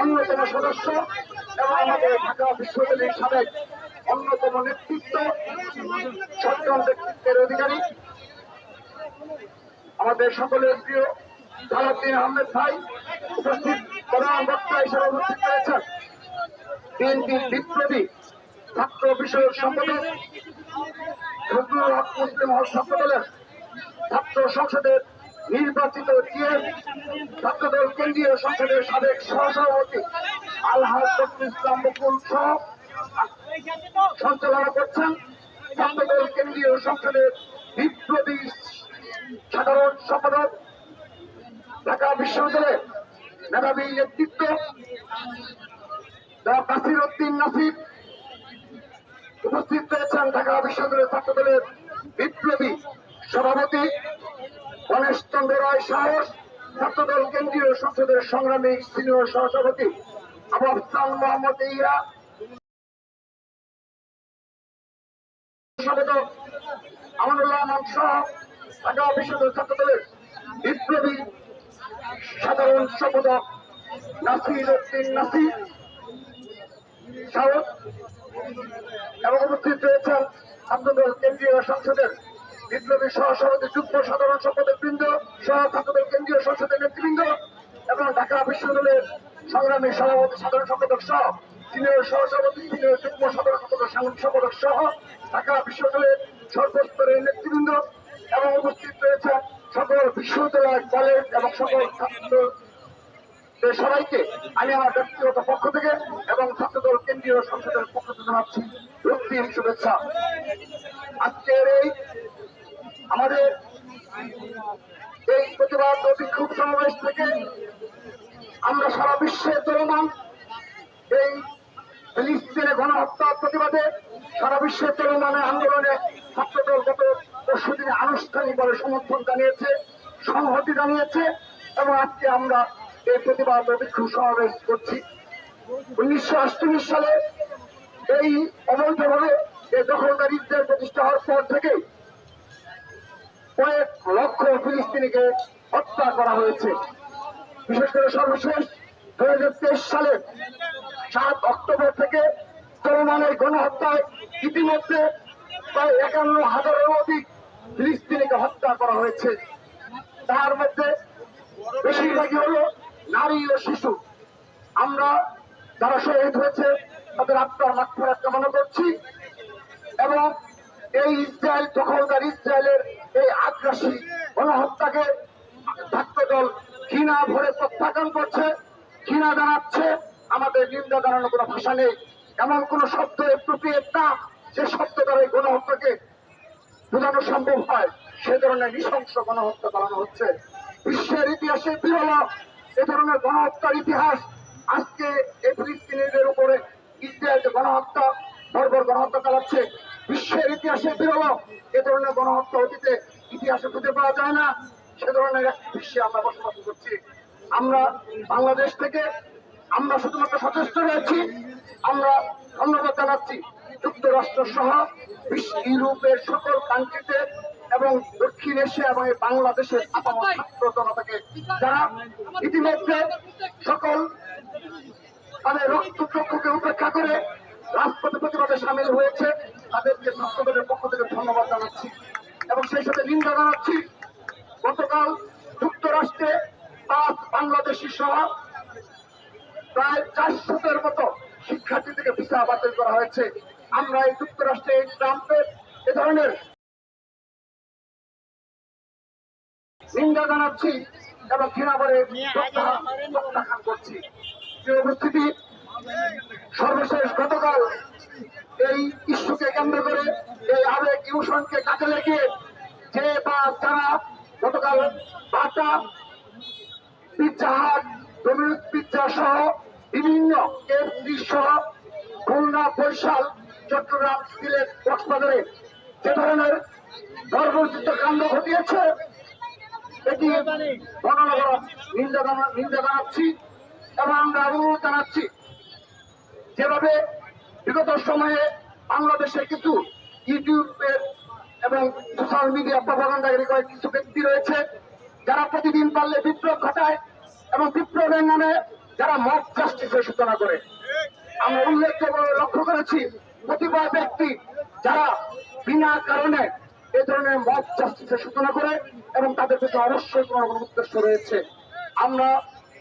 অন্যতম সদস্য এবং আমাদের ঢাকা বিশ্ববিদ্যালয়ের সাবেক অন্যতম নেতৃত্ব সজ্জন ব্যক্তিত্বের অধিকারী। আমাদের সকলের প্রিয় জালাউদ্দিন আহমেদ ভাই উপস্থিত প্রধান বক্তা হিসেবে উপস্থিত রয়েছেন। বিএনপির বিপ্লবী ছাত্র বিষয়ক সম্পাদক ফজলুল হক মুসলিম হক ছাত্র সংসদের নির্বাচিত জিএম ছাত্রদল কেন্দ্রীয় সংসদের সাবেক সহসভাপতি আলহাজ ইসলাম সহ সঞ্চালনা করছেন ছাত্রদল কেন্দ্রীয় সংসদের বিপ্লবী সাধারণ সম্পাদক, ঢাকা বিশ্ববিদ্যালয়ের মেধাবী নেতৃত্ব নাসির উদ্দিন নাসির। উপস্থিত রয়েছেন ঢাকা বিশ্ববিদ্যালয়ের ছাত্রদলের বিপ্লবী সভাপতি গণেশ চন্দ্র রায় সাহস। ছাত্রদল কেন্দ্রীয় সংসদের সংগ্রামী সিনিয়র সহসভাপতি আবু আফসান মোহাম্মদ ইয়া। সম্পাদক আমানুল্লাহ মান সহ ঢাকা বিশ্ববিদ্যালয় ছাত্রদলের বিপ্লবী সাধারণ সম্পাদক নাসির উদ্দিন নাসির সাহস এবং উপস্থিত রয়েছেন ছাত্রদল কেন্দ্রীয় সংসদের বিপ্লবী সহসভাপতি যুগ্ম সাধারণ সম্পাদক বৃন্দ, সহ কেন্দ্রীয় সংসদের নেতৃবৃন্দ এবং ঢাকা বিশ্ববিদ্যালয়ের সংগ্রামী সভাপতি সাধারণ সম্পাদক সহ সিনিয়র সহসভাপতি, সিনিয়র যুগ্ম সাধারণ সম্পাদক সাধারণ সম্পাদক সহ ঢাকা বিশ্ববিদ্যালয়ের সর্বস্তরের নেতৃবৃন্দ এবং উপস্থিত রয়েছে সকল বিশ্ববিদ্যালয়, কলেজ এবং সকল ছাত্র সবাইকে। আমি আমার ব্যক্তিগত পক্ষ থেকে এবং ছাত্রদল কেন্দ্রীয় সংসদের পক্ষ থেকে জানাচ্ছি শুভেচ্ছা। আজকের এই আমাদের এই প্রতিবাদ বিক্ষোভ সমাবেশ থেকে আমরা সারা বিশ্বে চলমান এই ফিলিস্তিনে গণহত্যার প্রতিবাদে সারা বিশ্বে চলমান আন্দোলনে ছাত্রদল গত পরশু দিনে আনুষ্ঠানিকভাবে সমর্থন জানিয়েছে, সংহতি জানিয়েছে এবং আজকে আমরা এই প্রতিবাদ বিক্ষোভ সমাবেশ করছি। উনিশশো আটচল্লিশ সালে এই অবৈধভাবে এই দখলদার ইসরায়েল প্রতিষ্ঠা হওয়ার পর থেকে কয়েক লক্ষ ফিলিস্তিনিকে হত্যা করা হয়েছে। বিশেষ করে সর্বশেষ দুই হাজার তেইশ সালের সাত অক্টোবর থেকে চলমান গণহত্যায় ইতিমধ্যে প্রায় একান্ন হাজারের অধিক ফিলিস্তিনিকে হত্যা করা হয়েছে। তার মধ্যে বেশিরভাগই হল নারী ও শিশু। আমরা যারা শহীদ হয়েছে, তাদের আত্মার মাত্রা কামনা করছি এবং এই ইসরায়েল দখলদার ইসরায়েলের এই আগ্রাসী গণহত্যাকে ছাত্রদল ঘৃণা ভরে প্রত্যাখ্যান করছে, ঘৃণা জানাচ্ছে। আমাদের নিন্দা জানানোর কোনো ভাষা নেই। এমন কোন শব্দ প্রক্রিয়েট না যে শব্দ দ্বারা এই গণহত্যাকে বোঝানো সম্ভব হয়। সে ধরনের নৃশংস গণহত্যা চালানো হচ্ছে। বিশ্বের ইতিহাসে বিরল এ ধরনের গণহত্যার ইতিহাস। আজকে এই ফিলিস্তিনিদের উপরে ইসরায়েল গণহত্যা, বর্বর গণহত্যা চালাচ্ছে বিশ্বের ইতিহাসে বিরল। এ ধরনের গণহত্যা অতীতে ইতিহাসে খুঁজে পাওয়া যায় না। সে ধরনের এক বিশ্বে আমরা বসবাস করছি। আমরা বাংলাদেশ থেকে আমরা শুধুমাত্র সচেষ্ট রয়েছি আমরা ধন্যবাদ জানাচ্ছি যুক্তরাষ্ট্র সহ ইউরোপের সকল কান্ট্রিতে এবং দক্ষিণ এশিয়া এবং বাংলাদেশের ছাত্র জনতাকে যারা ইতিমধ্যে সকল তাদের রক্তচক্ষুকে উপেক্ষা করে রাজপথে প্রতিবাদে সামিল হয়েছে। তাদেরকে ছাত্রদের পক্ষ থেকে ধন্যবাদ জানাচ্ছি এবং সেই সাথে নিন্দা জানাচ্ছি গতকাল যুক্তরাষ্ট্রে পাঁচ বাংলাদেশি সহ প্রায় চারশোদের মতো শিক্ষার্থী থেকে ভিসা বাতিল করা হয়েছে। আমরা এই যুক্তরাষ্ট্রে এই ট্রাম্পের এ ধরনের নিন্দা জানাচ্ছি এবং ঘৃণা করে প্রত্যাখ্যান করছি। যে উপস্থিতি সর্বশেষ গতকাল এই ইস্যুকে কেন্দ্র করে এই আবেগ ইমোশনকে কাজে লেগে যে বা যারা গতকাল Bata, Pizza Hut Domino's pizza সহ বিভিন্ন কেএফসি সহ খুলনা, বরিশাল, চট্টগ্রাম, সিলেট, কক্সবাজারে যে ধরনের গর্বজিত কাণ্ড ঘটিয়েছে, এটি নিন্দা নিন্দা জানাচ্ছি এবং আমরা অনুরোধ জানাচ্ছি। যেভাবে বিগত সময়ে বাংলাদেশে কিছু ইউটিউবের এবং সোশ্যাল মিডিয়া প্রভাকাণ্ডাকারী কয়েক কিছু ব্যক্তি রয়েছে, যারা প্রতিদিন পারলে বিপ্লব ঘটায় এবং বিপ্লবের নামে যারা মব জাস্টিসের সূচনা করে। আমরা উল্লেখযোগ্য লক্ষ্য করেছি কতিপয় ব্যক্তি যারা বিনা কারণে এ ধরনের মব জাস্টিসের সূচনা করে এবং তাদের পেছনে অবশ্যই কোনো উদ্দেশ্য রয়েছে। আমরা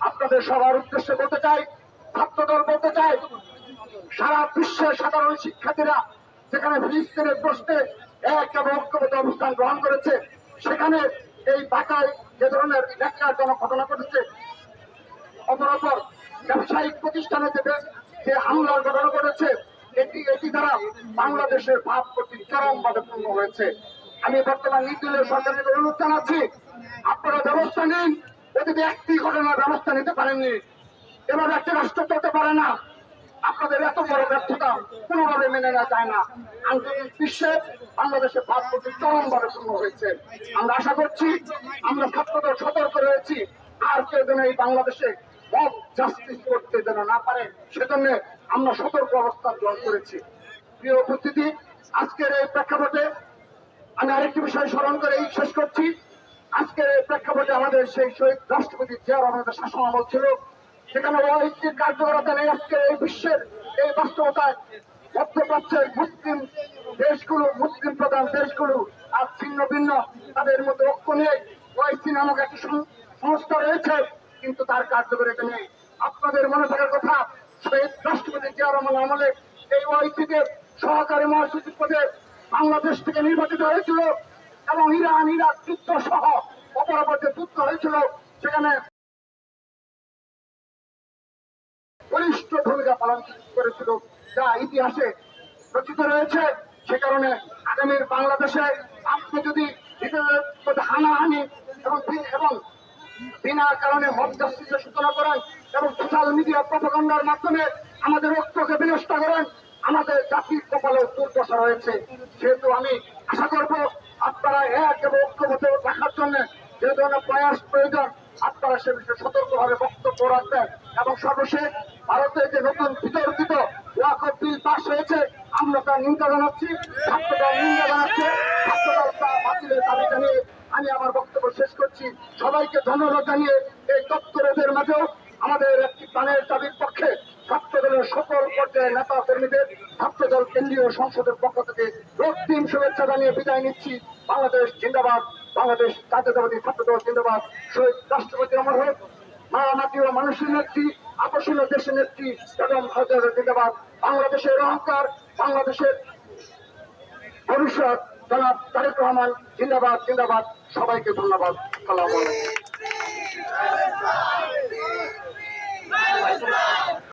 আপনাদের সবার উদ্দেশ্যে বলতে চাই, ছাত্রদল বলতে চাই সারা বিশ্বের সাধারণ শিক্ষার্থীরা যেখানে ফিলিস্তিনের প্রশ্নে এক এবং ঐক্যবদ্ধ অবস্থান গ্রহণ করেছে, সেখানে এই ঢাকায় যে ধরনের ন্যাক্কারজনক ঘটনা ঘটেছে অপরাপর ব্যবসায়িক প্রতিষ্ঠানে যে যে হামলার ঘটনা ঘটেছে, এটি এটি দ্বারা বাংলাদেশের ভাব প্রতি চরমভাবে পূর্ণ হয়েছে। আমি বর্তমান নির্দলীয় সরকারের অনুরোধ জানাচ্ছি, আপনারা ব্যবস্থা নিন, অতীতে একটি ঘটনার ব্যবস্থা নিতে পারেননি। এভাবে একটা রাষ্ট্র চলতে পারে না। আপনাদের এত বড় ব্যর্থতা কোনোভাবে মেনে নেওয়া যায় না। আন্তর্জাতিক বিশ্বে বাংলাদেশের ভাব প্রতি চরমভাবে পূর্ণ হয়েছে। আমরা আশা করছি, আমরা ছাত্রদের সতর্ক রয়েছি, আর কেউ যেন এই বাংলাদেশে মব জাস্টিস করতে যেন না পারে, সেজন্য আমরা সতর্ক অবস্থা গ্রহণ করেছি। প্রিয় উপস্থিতি, আজকের এই প্রেক্ষাপটে আমি আরেকটি বিষয় স্মরণ করে এই শেষ করছি। আজকের এই প্রেক্ষাপটে আমাদের সেই শহীদ রাষ্ট্রপতি জিয়ার রহমানের শাসন আমল ছিল সেখানে ঐক্যের কার্যকরতা নেই। আজকের এই বিশ্বের এই বাস্তবতায় মধ্যপ্রাচ্যের মুসলিম দেশগুলো, মুসলিম প্রধান দেশগুলো। আর ছিন্ন ভিন্ন তাদের মধ্যে ঐক্য নেই। ওয়াইসি নামক একটি সংস্থা রয়েছে, কিন্তু তার কার্যকরিতা নেই। আপনাদের মনে থাকার কথা, শহীদ রাষ্ট্রপতি জিয়া রহমান আমলে এই ওয়াইসিতে সহকারী মহাসচিব পদে বাংলাদেশ থেকে নির্বাচিত হয়েছিল এবং ইরান, ইরাক যুদ্ধ সহ অপরাপর যে যুদ্ধ হয়েছিল, সেখানে বলিষ্ঠ ভূমিকা পালন করেছিল যা ইতিহাসে রচিত রয়েছে। সে কারণে আগামীর বাংলাদেশে আপনি যদি হানাহানি এবং এবং বিনা কারণে মধ্যস্থিতির সূচনা করেন এবং সোশ্যাল মিডিয়া প্রপাগন্ডার মাধ্যমে আমাদের রক্তকে বিনষ্ট করেন, আমাদের জাতির কপালে দুর্দশা রয়েছে। সেহেতু আমি আশা করব আপনারা এক এবং ঐক্যবদ্ধ রাখার জন্য যে ধরনের প্রয়াস প্রয়োজন, আপনারা সে বিষয়ে সতর্কভাবে বক্তব্য রাখবেন এবং সর্বশেষ ভারতের যে নতুন বিতর্কিত ওয়াকফ বিল পাশ হয়েছে। আমরা তার নিন্দা জানাচ্ছি ছাত্রদল নিন্দা জানাচ্ছে। ছাত্রদল বাতিলের দাবি জানিয়ে আমি আমার বক্তব্য শেষ করছি। সবাইকে ধন্যবাদ জানিয়ে এই তৎপরদের মাঝেও আমাদের একটি প্রাণের দাবির পক্ষে ছাত্রদলের সকল পর্যায়ের নেতা কর্মীদের ছাত্রদল কেন্দ্রীয় সংসদের পক্ষ থেকে রক্তিম শুভেচ্ছা জানিয়ে বিদায় নিচ্ছি। বাংলাদেশ জিন্দাবাদ, বাংলাদেশ জাতীয়তাবাদী ছাত্রদল জিন্দাবাদ। শহীদ রাষ্ট্রপতি আমার হোক মা মাটি ও মানুষের নেত্রী আকর্ষণীয় দেশ নেত্রী বেগম হাজারা জিন্দাবাদ। বাংলাদেশের অহংকার, বাংলাদেশের ভবিষ্যৎ। জনাব তারেক রহমান, জিন্দাবাদ জিন্দাবাদ। সবাইকে ধন্যবাদ। সালাম আলাইকুম।